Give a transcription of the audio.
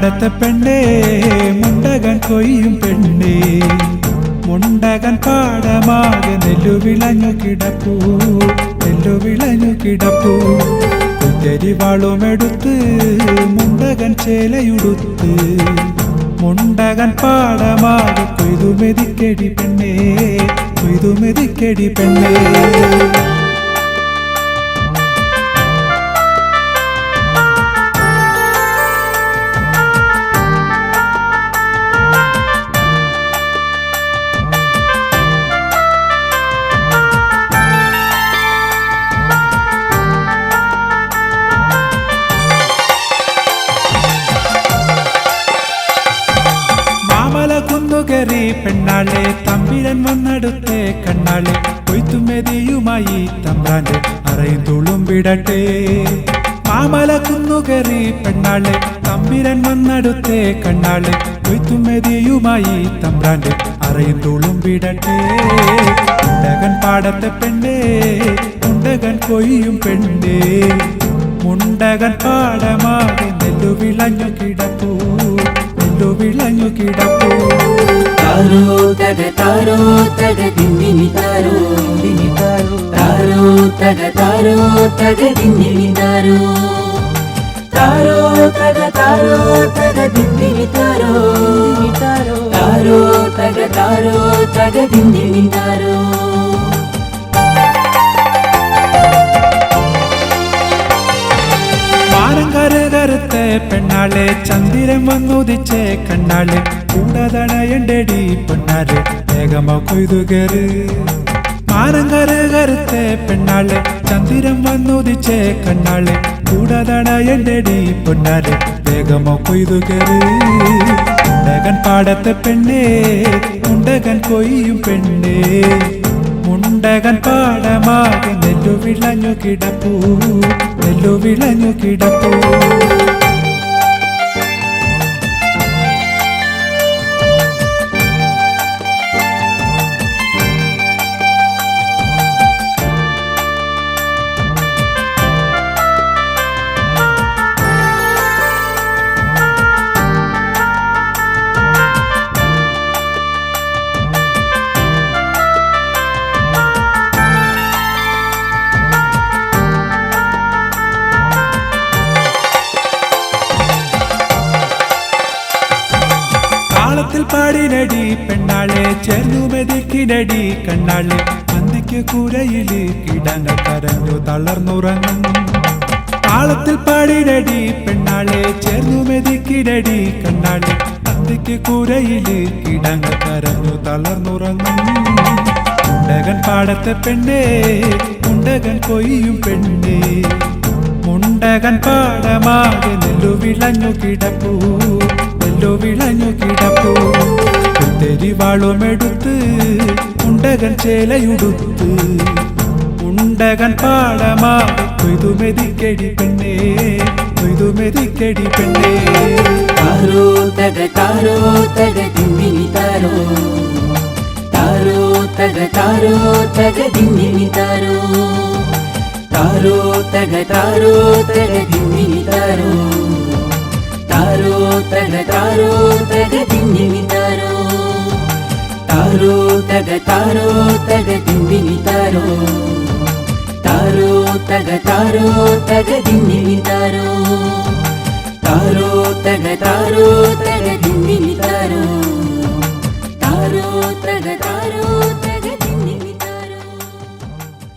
പാടത്തെ പെണ്ണേ മുണ്ടകൻ കൊയ്യും പെണ്ണേ. മുണ്ടകൻ പാടമാകെ നെല്ലു വിളഞ്ഞു കിടപ്പൂ നെല്ലു വിളഞ്ഞു കിടപ്പൂ കുത്തരി വാളുമെടുത്ത് മുണ്ടകൻ ചേലയുടുത്ത്. മുണ്ടകൻ പാടമാകെ കൊയ്തുമെതിക്കടി പെണ്ണേ കൊയ്തുമെതിക്കടി പെണ്ണേ. കുന്നുകറി പെണ്ണാളെ തമ്പിരൻ വന്നടുത്തെ കണ്ണാളെ കൊയ്ത്തുമെതിയുമായി തമ്പ്രാന്റെ അറയും തുളും വിടട്ടെ. മാമല കുന്നുകറി പെണ്ണാളെ തമ്പിരൻ വന്നടുത്തെ കണ്ണാളെ കൊയ്ത്തുമെതിയുമായി തമ്പ്രാന്റെ അറയും തുളും വിടട്ടെ. ഉണ്ടകൻ പാടത്തെ പെണ്ണേ ഉണ്ടകൻ കൊയ്യും പെണ്ണേ. മുണ്ടകൻ പാടമാകെ നെല്ലു വിളഞ്ഞു കിടപ്പൂ. ಕೊಂಡು ವಿಳನು ಕಿಡಪು ತಾರೋ ತದ ತಾರೋ ತದ ದಿನ್ನಿನಿ ತಾರೋ ದಿನಿ ತಾರೋ ತಾರೋ ತದ ತಾರೋ ತದ ದಿನ್ನಿನಿ ತಾರೋ ತಾರೋ ತದ ತಾರೋ ತದ ದಿನ್ನಿನಿ ತಾರೋ ದಿನಿ ತಾರೋ ತಾರೋ ತಗ ತಾರೋ ತಗ ದಿನ್ನಿನಿ ತಾರೋ കരുകരുത്ത പെണ്ണാളെ ചന്ദ്രൻ വന്നുദിച്ചേ കണ്ണാളെ. കൂടാതണയണ്ടടി പെണ്ണാളെ വേഗമോ കൊയ്തു കയറ് മാനം കരുകരുത്ത പെണ്ണാളെ ചന്ദ്രൻ വന്നുദിച്ചേ കണ്ണാളെ. കൂടാതണയണ്ടടി പെണ്ണാളെ വേഗമോ കൊയ്തു ഉണ്ടകൻ പാടത്തെ പെണ്ണേ ഉണ്ടകൻ കൊയ്യും പെണ്ണേ. മുണ്ടകൻ പാടമാകെ നെല്ലു വിളഞ്ഞു കിടപ്പൂ നെല്ലു വിളഞ്ഞു കിടപ്പൂ. പാടിനടി പെണ്ണാളെ ചേർന്നു മെതിക്കിനടി കണ്ണാളെ മന്തിക്ക് കൂരയിൽ കിടങ്ങ കരഞ്ഞു തളർന്നുറങ്ങും. താളത്തിൽ പാടിനടി പെണ്ണാളെ ചേർന്നു മെതിക്കിനടി കണ്ണാളെ മന്തിക്ക് കൂരയിൽ കിടങ്ങ കരഞ്ഞു തളർന്നുറങ്ങും. മുണ്ടകൻ പാടത്തെ പെണ്ണേ മുണ്ടകൻ കൊയ്യും പെണ്ണേ. മുണ്ടകൻ പാടമാകെ നെല്ലു വിളഞ്ഞു കിടപ്പൂ. നെല്ലു വിളഞ്ഞു കിടപ്പൂ കുത്തരി വാളുമെടുത്ത് ഉണ്ടകൻ ചേലയുടുത്ത് ഉണ്ടകൻ പാടമാകെ കൊയ്തു മെതിക്കടി പെണ്ണേ കൊയ്തു മെതിക്കടി പെണ്ണേ താരോ തക താരോ തക ദിന്ദിനി താരോ താരോ തക താരോ തക ദിന്ദിനി താരോ താരോ തക താരോ തക ತಗ ತಾರೋ ತಗ ದಿಂಡಿನಿ ತಾರೋ ತಾರೋ ತಗ ತಾರೋ ತಗ ದಿಂಡಿನಿ ತಾರೋ ತಾರೋ ತಗ ತಾರೋ ತಗ ದಿಂಡಿನಿ ತಾರೋ ತಾರೋ ತಗ ತಾರೋ ತಗ ದಿಂಡಿನಿ ತಾರೋ ತಾರೋ ತಗ ತಾರೋ